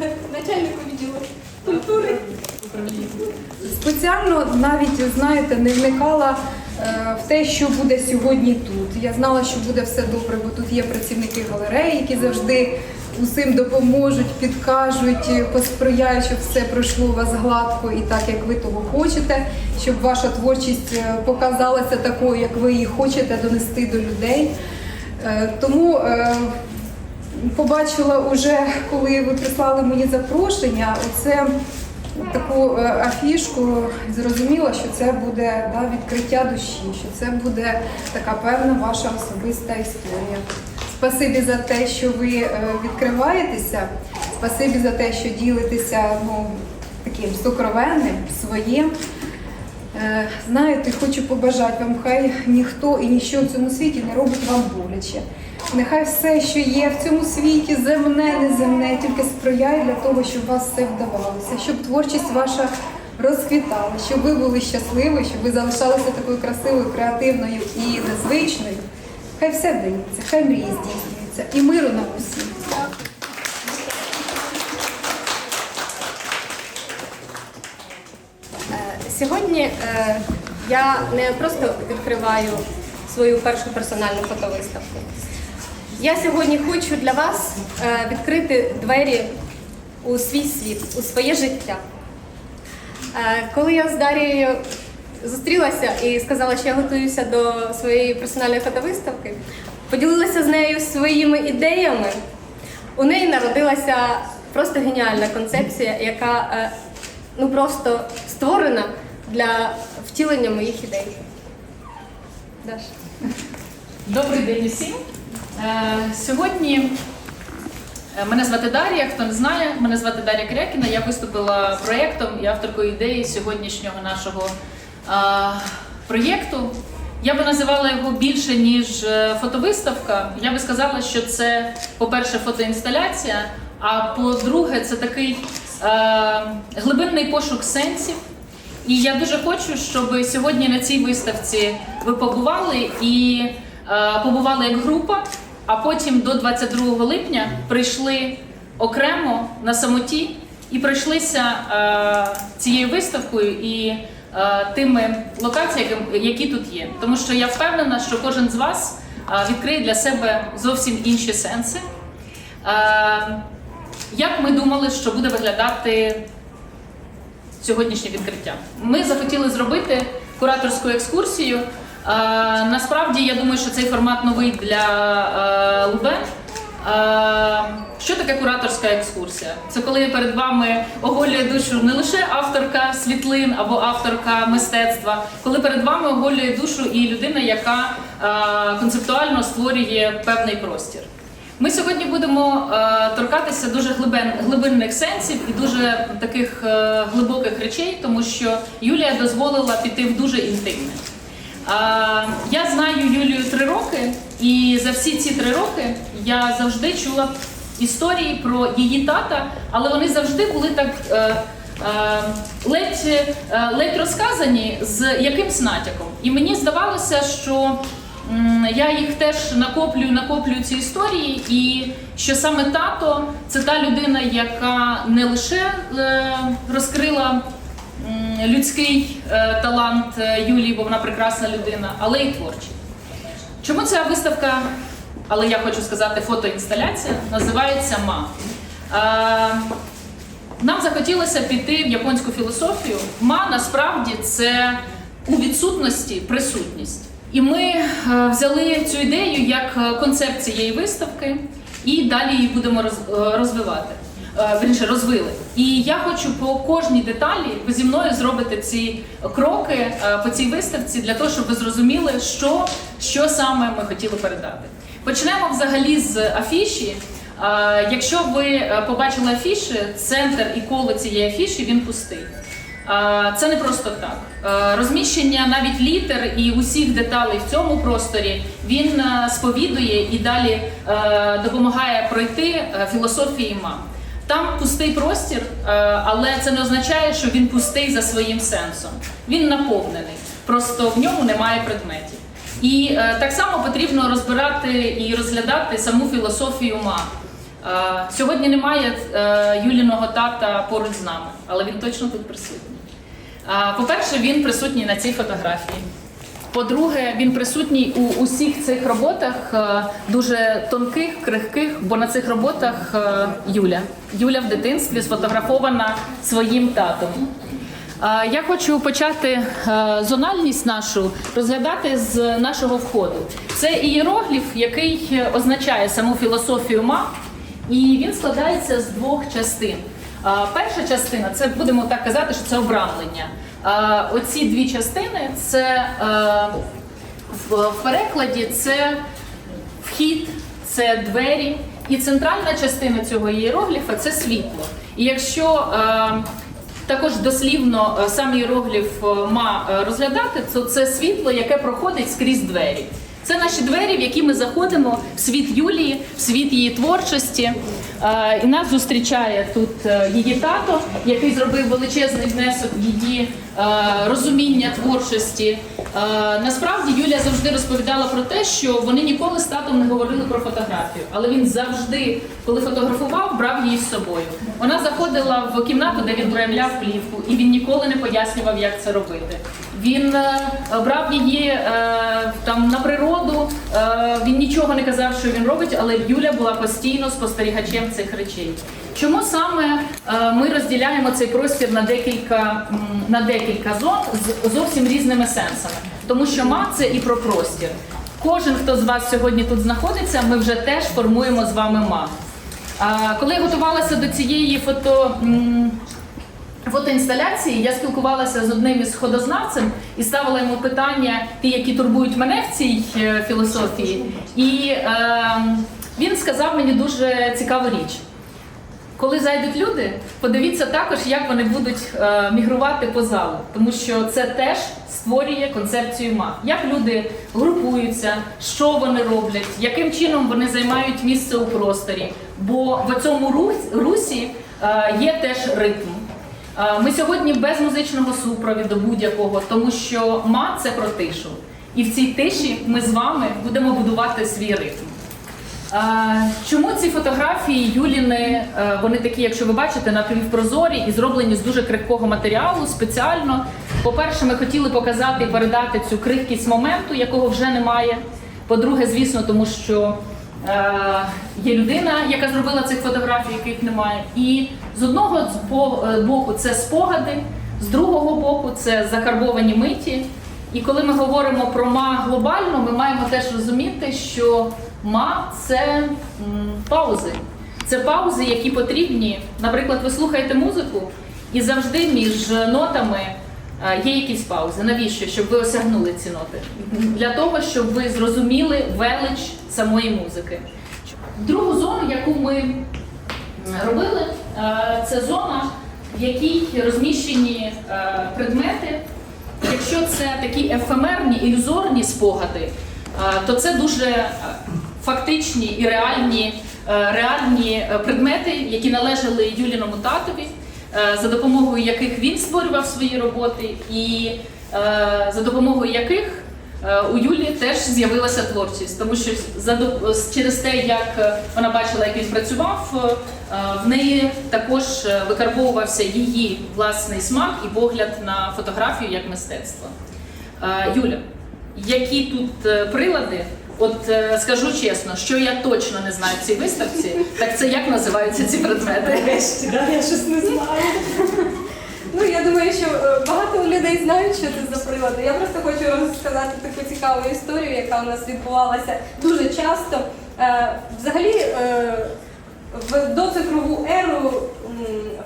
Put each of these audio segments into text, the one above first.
начальнику відділу культури. Спеціально навіть знаєте, не вникала е, в те, що буде сьогодні тут. Я знала, що буде все добре, бо тут є працівники галереї, які завжди усім допоможуть, підкажуть, посприяють, щоб все пройшло у вас гладко і так, як ви того хочете, щоб ваша творчість е, показалася такою, як ви її хочете донести до людей. Е, Тому побачила уже, коли ви прислали мені запрошення, оце таку е, афішку, зрозуміла, що це буде да, відкриття душі, що це буде така певна ваша особиста історія. Спасибі за те, що ви е, відкриваєтеся, спасибі за те, що ділитеся ну, таким сокровенним, своїм. Е, Знаєте, хочу побажати вам, хай ніхто і ніщо в цьому світі не робить вам боляче. Нехай все, що є в цьому світі, земне, неземне, тільки сприяє для того, щоб вас все вдавалося, щоб творчість ваша розквітала, щоб ви були щасливі, щоб ви залишалися такою красивою, креативною і незвичною. Хай все вдається, хай мрії здійснюються і миру нам усім. Е, Сьогодні е, я не просто відкриваю свою першу персональну фотовиставку. Я сьогодні хочу для вас е, відкрити двері у свій світ, у своє життя. Е, Коли я з Дарією зустрілася і сказала, що я готуюся до своєї персональної фотовиставки, поділилася з нею своїми ідеями. У неї народилася просто геніальна концепція, яка е, ну просто створена для втілення моїх ідей. Даш. Добрий день усім. Е, Сьогодні е, мене звати Дар'я. Хто не знає, мене звати Дар'я Крякіна. Я виступила проєктом і авторкою ідеї сьогоднішнього нашого е, проєкту. Я би називала його більше ніж фотовиставка. Я би сказала, що це, по-перше, фотоінсталяція, а по-друге, це такий е, глибинний пошук сенсів. І я дуже хочу, щоб сьогодні на цій виставці ви побували і е, побували як група, а потім до 22 липня прийшли окремо на самоті і пройшлися е, цією виставкою і е, тими локаціями, які тут є. Тому що я впевнена, що кожен з вас е, відкриє для себе зовсім інші сенси. Як ми думали, що буде виглядати сьогоднішнє відкриття. Ми захотіли зробити кураторську екскурсію. Е, насправді, я думаю, що цей формат новий для е, Лубен. Е, що таке кураторська екскурсія? Це коли перед вами оголює душу не лише авторка світлин або авторка мистецтва, коли перед вами оголює душу і людина, яка концептуально створює певний простір. Ми сьогодні будемо торкатися дуже глибин, глибинних сенсів і дуже таких глибоких речей, тому що Юлія дозволила піти в дуже інтимне. Я знаю Юлію три роки, і за всі ці три роки я завжди чула історії про її тата, але вони завжди були так. Е, е, Ледь, е, ледь розказані з якимсь натяком. І мені здавалося, що Я їх теж накоплюю, накоплюю ці історії, і що саме тато це та людина, яка не лише розкрила людський е, талант е, Юлії, бо вона прекрасна людина, але й творчий. Чому ця виставка, але я хочу сказати, фотоінсталяція, називається Ма? Е, нам захотілося піти в японську філософію. Ма насправді це у відсутності присутність. І ми взяли цю ідею як концепт цієї виставки і далі її будемо розвивати. Е, Вірніше, розвили. І я хочу по кожній деталі ви зі мною зробити ці кроки е, по цій виставці для того, щоб ви зрозуміли, що, що саме ми хотіли передати. Почнемо взагалі з афіші. Е, Якщо ви побачили афіші, центр і коло цієї афіші він пустий. Це не просто так. Розміщення навіть літер і усіх деталей в цьому просторі він сповідує і далі допомагає пройти філософії ма. Там пустий простір, е, але це не означає, що він пустий за своїм сенсом. Він наповнений, просто в ньому немає предметів. І е, так само потрібно розбирати і розглядати саму філософію ма. Е, Сьогодні немає Юліного тата поруч з нами, але він точно тут присутній. По-перше, він присутній на цій фотографії. По-друге, він присутній у усіх цих роботах, е, дуже тонких, крихких, бо на цих роботах е, Юля. Юля в дитинстві сфотографована своїм татом. Е, Я хочу почати зональність нашу розглядати з нашого входу. Це ієрогліф, який означає саму філософію ма, і він складається з двох частин. Перша частина це будемо так казати, що це обрамлення. Е, Оці дві частини це е, в перекладі це вхід, це двері, і центральна частина цього ієрогліфа це світло. І якщо е, також дослівно сам іерогліф ма розглядати, то це світло, яке проходить скрізь двері. Це наші двері, в які ми заходимо в світ Юлії, в світ її творчості. Е, І нас зустрічає тут е, її тато, який зробив величезний внесок в її е, розуміння творчості. Насправді Юлія завжди розповідала про те, що вони ніколи з татом не говорили про фотографію, але він завжди, коли фотографував, брав її з собою. Вона заходила в кімнату, де він проявляв плівку, і він ніколи не пояснював, як це робити. Він е, брав її е, там на природу. е, він нічого не казав, що він робить, але Юля була постійно спостерігачем цих речей. Чому саме ми розділяємо цей простір на декілька на декілька зон з зовсім різними сенсами? Тому що ма це і про простір. Кожен, хто з вас сьогодні тут знаходиться, ми вже теж формуємо з вами ма. Коли я готувалася до цієї фото. Фотоінсталяції я спілкувалася з одним із ходознавцем і ставила йому питання, ті, які турбують мене в цій е, філософії. І е, він сказав мені дуже цікаву річ. Коли зайдуть люди, подивіться також, як вони будуть е, мігрувати по залу, тому що це теж створює концепцію ма. Як люди групуються, що вони роблять, яким чином вони займають місце у просторі. Бо в цьому русі е, є теж ритм. Е, Ми сьогодні без музичного супровіду будь-якого, тому що ма це про тишу. І в цій тиші ми з вами будемо будувати свій ритм. Е, Чому ці фотографії Юліни, е, вони такі, якщо ви бачите, напівпрозорі і зроблені з дуже крихкого матеріалу спеціально. По-перше, ми хотіли показати і передати цю крихкість моменту, якого вже немає. По-друге, звісно, тому що є людина, яка зробила цих фотографій, яких немає. І з одного е, боку це спогади, з другого боку це закарбовані миті. І коли ми говоримо про ма глобально, ми маємо теж розуміти, що ма це паузи. Це паузи, які потрібні. Наприклад, ви слухаєте музику, і завжди між нотами е, є якісь паузи. Навіщо? Щоб ви осягнули ці ноти? Для того, щоб ви зрозуміли велич самої музики. Другу зону, яку ми робили, е, це зона, в якій розміщені е, предмети. Якщо це такі ефемерні, ілюзорні спогади, е, то це дуже е, фактичні і реальні, е, реальні е, предмети, які належали Юліному татові, е, за допомогою яких він створював свої роботи, і е, за допомогою яких Е, У Юлі теж з'явилася творчість, тому що через те, як е, вона бачила, як він працював, е, в неї також е, викарбовувався її власний смак і погляд на фотографію як мистецтво. Е, Юля, які тут е, прилади? От е, скажу чесно, що я точно не знаю в цій виставці, так це як називаються ці предмети? Да, я щось не знаю. Ну, я думаю, що е, багато людей знають, що це за прилади. Я просто хочу розказати таку цікаву історію, яка у нас відбувалася дуже часто. Е, Взагалі, е, в доцифрову еру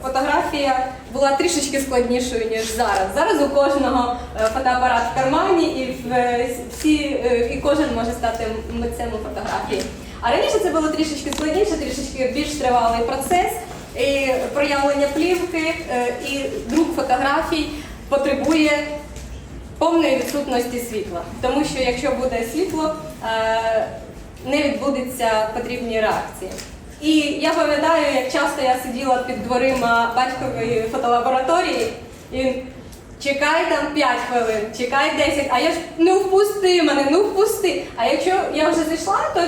фотографія була трішечки складнішою, ніж зараз. Зараз у кожного е, фотоапарат в кармані, і е, всі, е, і кожен може стати митцем у фотографії. А раніше це було трішечки складніше, трішечки більш тривалий процес. і проявлення плівки, і друк фотографій потребує повної відсутності світла. Тому що якщо буде світло, не відбудеться потрібні реакції. І я пам'ятаю, як часто я сиділа під дверима батькової фотолабораторії, і чекай там 5 хвилин, чекай 10, а я ж ну впусти мене, ну впусти. А якщо я вже зайшла, то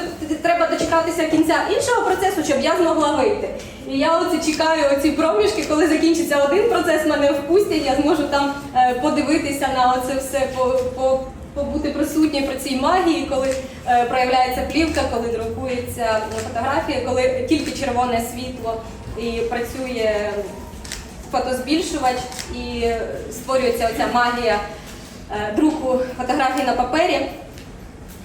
треба дочекатися кінця іншого процесу, щоб я змогла вийти. І я оце чекаю оці проміжки, коли закінчиться один процес, мене впустять, я зможу там е, подивитися на оце все, по, по, побути присутні при цій магії, коли е, проявляється плівка, коли друкується фотографія, коли тільки червоне світло і працює фотозбільшувач і створюється оця магія е, друку фотографій на папері.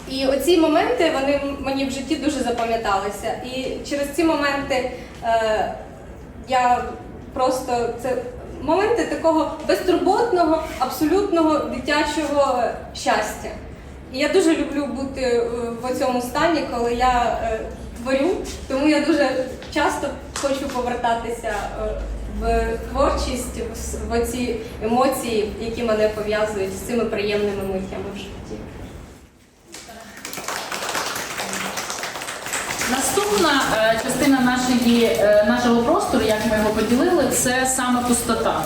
І оці моменти вони мені в житті дуже запам'яталися. І через ці моменти е, я просто це моменти такого безтурботного, абсолютного дитячого щастя. І я дуже люблю бути е, в цьому стані, коли я е, творю, тому я дуже часто хочу повертатися е, в творчість, в ці емоції, які мене пов'язують з цими приємними миттями в житті. Наступна е, частина нашої, е, нашого простору, як ми його поділили, це саме пустота.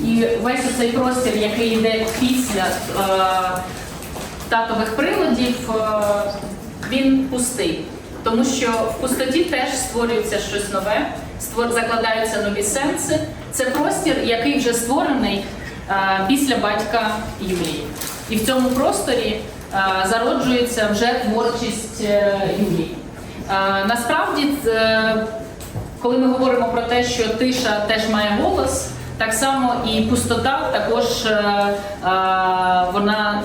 І весь цей простір, який йде після е, татових приладів, він пустий. Тому що в пустоті теж створюється щось нове, закладаються нові сенси. Це простір, який вже створений після батька Юлії. І в цьому просторі зароджується вже творчість Юлії. Насправді, коли ми говоримо про те, що тиша теж має голос, так само і пустота також е, е, вона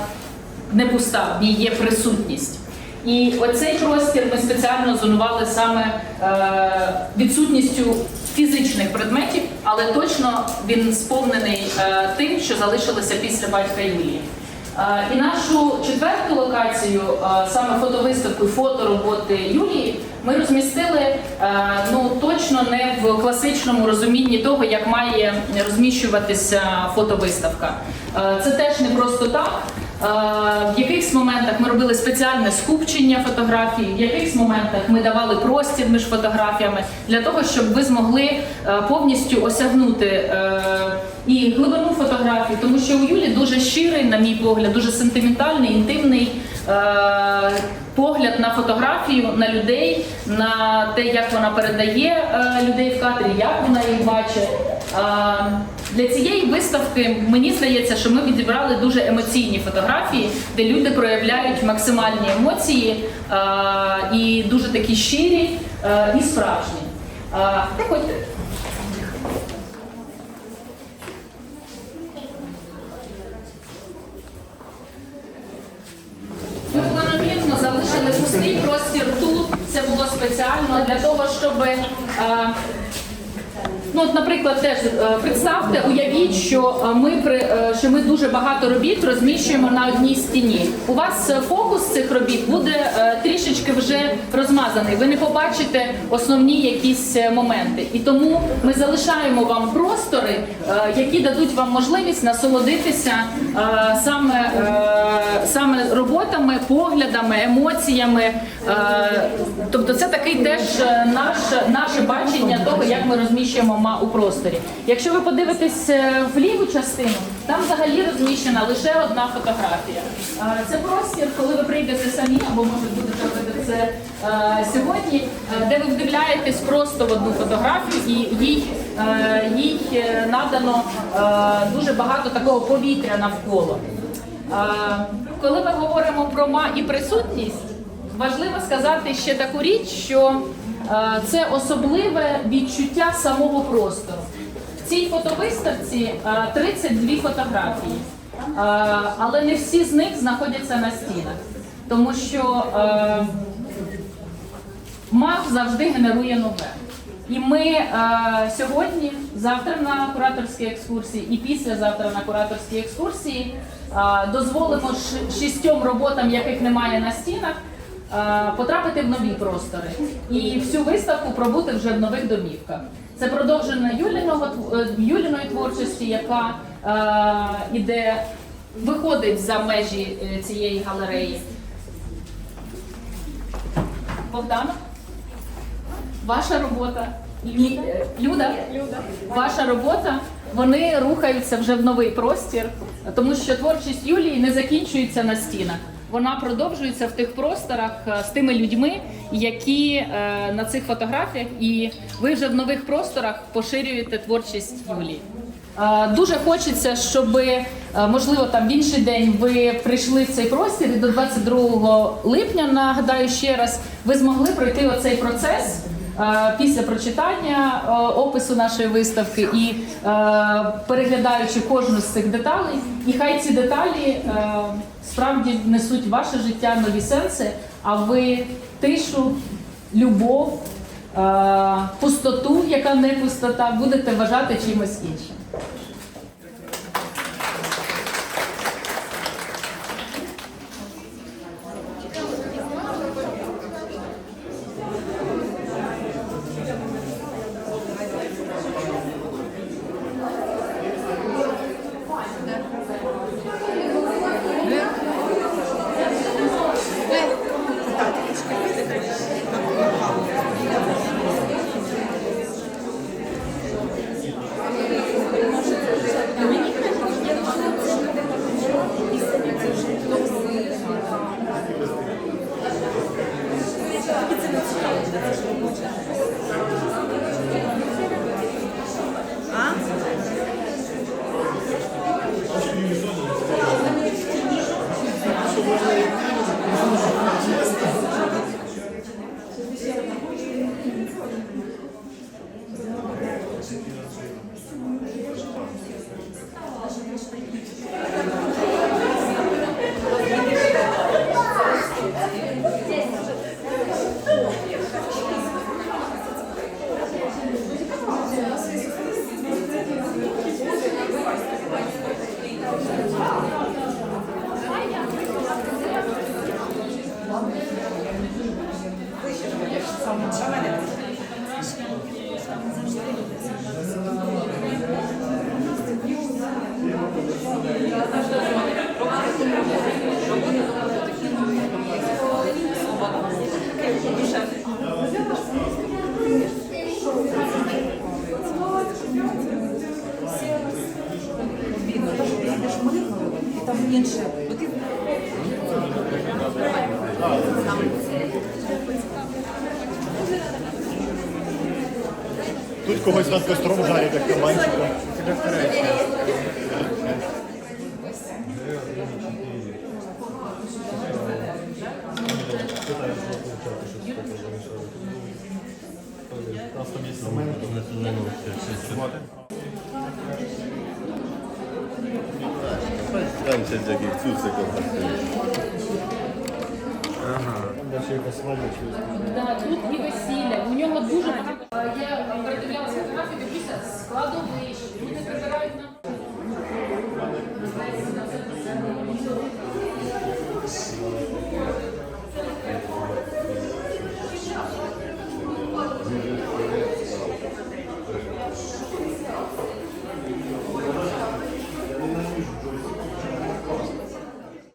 не пуста, в ній є присутність. І оцей простір ми спеціально зонували саме е, відсутністю фізичних предметів, але точно він сповнений тим, що залишилося після батька Юлії. І нашу четверту локацію, саме фотовиставку і фотороботи Юлії, ми розмістили ну точно не в класичному розумінні того, як має розміщуватися фотовиставка. Це теж не просто так. В якихось моментах ми робили спеціальне скупчення фотографій, в якихось моментах ми давали простір між фотографіями для того, щоб ви змогли повністю осягнути е, і глибину фотографій, тому що у Юлі дуже щирий, на мій погляд, дуже сентиментальний, інтимний е, погляд на фотографію, на людей, на те, як вона передає е, людей в кадрі, як вона їх бачить. Е, Для цієї виставки мені здається, що ми відібрали дуже емоційні фотографії, де люди проявляють максимальні емоції е, і дуже такі щирі е, і справжні. Е, Проходьте. Пустий простір тут. Це було спеціально для того, щоб. е, Ну, от, наприклад, теж е, представте, уявіть, що е, ми що ми дуже багато робіт розміщуємо на одній стіні. У вас фокус цих робіт буде трішечки вже розмазаний. Ви не побачите основні якісь моменти. І тому ми залишаємо вам простори, які дадуть вам можливість насолодитися саме, е, саме роботами, поглядами, емоціями. Е, Тобто, це такий теж е, наш, наше бачення того, як ми розміщуємо ма у просторі. Якщо ви подивитесь е, в ліву частину, там взагалі розміщена лише одна фотографія. Е, Це простір, коли ви прийдете самі, або може будете робити це е, сьогодні, е, де ви вдивляєтесь просто в одну фотографію, і їй, е, їй е, надано е, дуже багато такого повітря навколо. Е, Коли ми говоримо про ма і присутність, важливо сказати ще таку річ, що е, це особливе відчуття самого простору. В цій фотовиставці е, 32 фотографії, е, але не всі з них знаходяться на стінах, тому що е, маг завжди генерує нове. І ми е, сьогодні, завтра на кураторській екскурсії і післязавтра на кураторській екскурсії е, дозволимо шістьом роботам, яких немає на стінах, е, потрапити в нові простори і всю виставку пробути вже в нових домівках. Це продовження Юліного е, Юліної творчості, яка е, іде, виходить за межі е, цієї галереї. Богдана, ваша робота. Е, Люда, ваша робота. Вони рухаються вже в новий простір, тому що творчість Юлії не закінчується на стінах. Вона продовжується в тих просторах е, з тими людьми, які е, на цих фотографіях, і ви вже в нових просторах поширюєте творчість Юлії. Е, Дуже хочеться, щоб можливо там в інший день ви прийшли в цей простір і до 22 липня, нагадаю ще раз, ви змогли пройти оцей процес після прочитання е, опису нашої виставки і е, переглядаючи кожну з цих деталей. І хай ці деталі е, справді несуть ваше життя нові сенси, а ви тишу, любов, е, пустоту, яка не пустота, будете вважати чимось іншим. Когось над костром жарять, як кабанчика. Tam się jakich cucyków. Да, тут і весілля. У нього дуже багато. Я передивлялася фотографії, дивлюся, складовище. Люди прибирають на